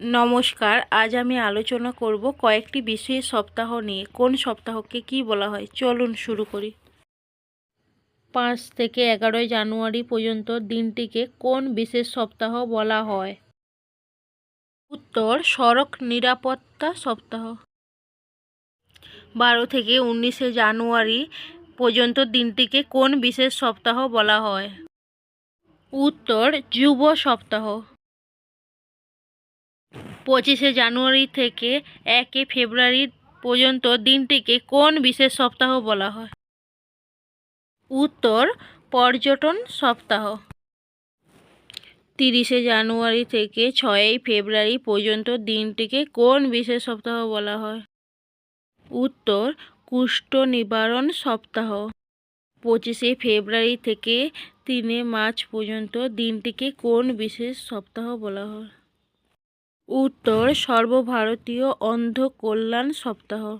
নমস্কার, আজ আমি আলোচনা করব কয়েকটি বিশেষ সপ্তাহ নিয়ে। কোন সপ্তাহকে কি বলা হয়? চলুন শুরু করি। পাঁচ থেকে এগারোই জানুয়ারি পর্যন্ত দিনটিকে কোন বিশেষ সপ্তাহ বলা হয়? উত্তর, সড়ক নিরাপত্তা সপ্তাহ। বারো থেকে উনিশে জানুয়ারি পর্যন্ত দিনটিকে কোন বিশেষ সপ্তাহ বলা হয়? উত্তর, যুব সপ্তাহ। পঁচিশে জানুয়ারি থেকে একে ফেব্রুয়ারি পর্যন্ত দিনটিকে কোন বিশেষ সপ্তাহ বলা হয়? উত্তর, পর্যটন সপ্তাহ। তিরিশে জানুয়ারি থেকে ছয়ই ফেব্রুয়ারি পর্যন্ত দিনটিকে কোন বিশেষ সপ্তাহ বলা হয়? উত্তর, কুষ্ঠ নিবারণ সপ্তাহ। পঁচিশে ফেব্রুয়ারি থেকে তিনে মার্চ পর্যন্ত দিনটিকে কোন বিশেষ সপ্তাহ বলা হয়? উত্তর, সর্বভারতীয় অন্ধ কল্যাণ সপ্তাহ।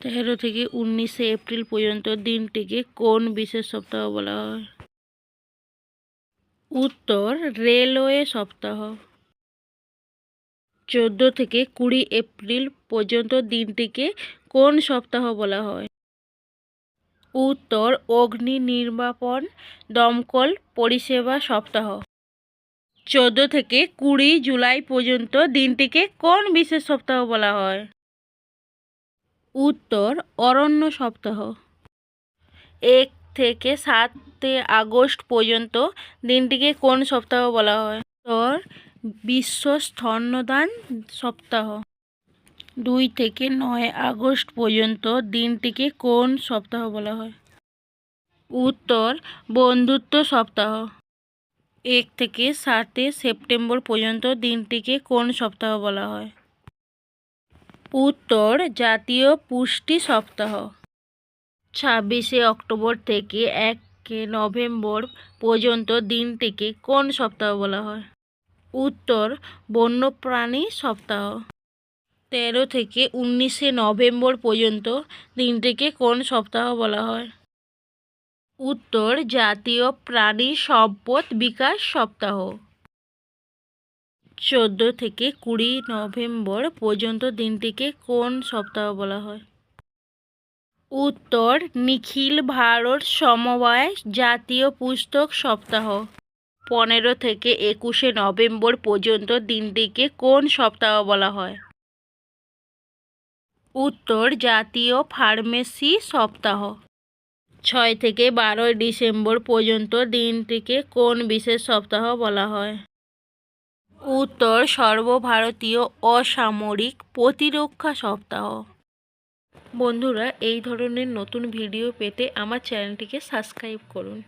তেরো থেকে উনিশে এপ্রিল পর্যন্ত দিনটিকে কোন বিশেষ সপ্তাহ বলা হয়? উত্তর, রেলওয়ে সপ্তাহ। চোদ্দ থেকে কুড়ি এপ্রিল পর্যন্ত দিনটিকে কোন সপ্তাহ বলা হয়? উত্তর, অগ্নি নির্বাপন দমকল পরিষেবা সপ্তাহ। চোদ্দ থেকে কুড়ি জুলাই পর্যন্ত দিনটিকে কোন বিশেষ সপ্তাহ বলা হয়? উত্তর, অরণ্য সপ্তাহ। এক থেকে সাতে আগস্ট পর্যন্ত দিনটিকে কোন সপ্তাহ বলা হয়? উত্তর, বিশ্ব স্তন্যদান সপ্তাহ। দুই থেকে নয় আগস্ট পর্যন্ত দিনটিকে কোন সপ্তাহ বলা হয়? উত্তর, বন্ধুত্ব সপ্তাহ। এক থেকে সাতে সেপ্টেম্বর পর্যন্ত দিনটিকে কোন সপ্তাহ বলা হয়? উত্তর, জাতীয় পুষ্টি সপ্তাহ। ছাব্বিশে অক্টোবর থেকে একে নভেম্বর পর্যন্ত দিনটিকে কোন সপ্তাহ বলা হয়? উত্তর, বন্যপ্রাণী সপ্তাহ। তেরো থেকে উনিশে নভেম্বর পর্যন্ত দিনটিকে কোন সপ্তাহ বলা হয়? উত্তর, জাতীয় প্রাণী সম্পদ বিকাশ সপ্তাহ। চোদ্দ থেকে কুড়ি নভেম্বর পর্যন্ত দিনটিকে কোন সপ্তাহ বলা হয়? উত্তর, নিখিল ভারত সমবায় জাতীয় পুস্তক সপ্তাহ। পনেরো থেকে একুশে নভেম্বর পর্যন্ত দিনটিকে কোন সপ্তাহ বলা হয়? উত্তর, জাতীয় ফার্মেসি সপ্তাহ। ছয় থেকে বারোই ডিসেম্বর পর্যন্ত দিনটিকে কোন বিশেষ সপ্তাহ বলা হয়? উত্তর, সর্বভারতীয় অসামরিক প্রতিরক্ষা সপ্তাহ। বন্ধুরা, এই ধরনের নতুন ভিডিও পেতে আমার চ্যানেলটিকে সাবস্ক্রাইব করুন।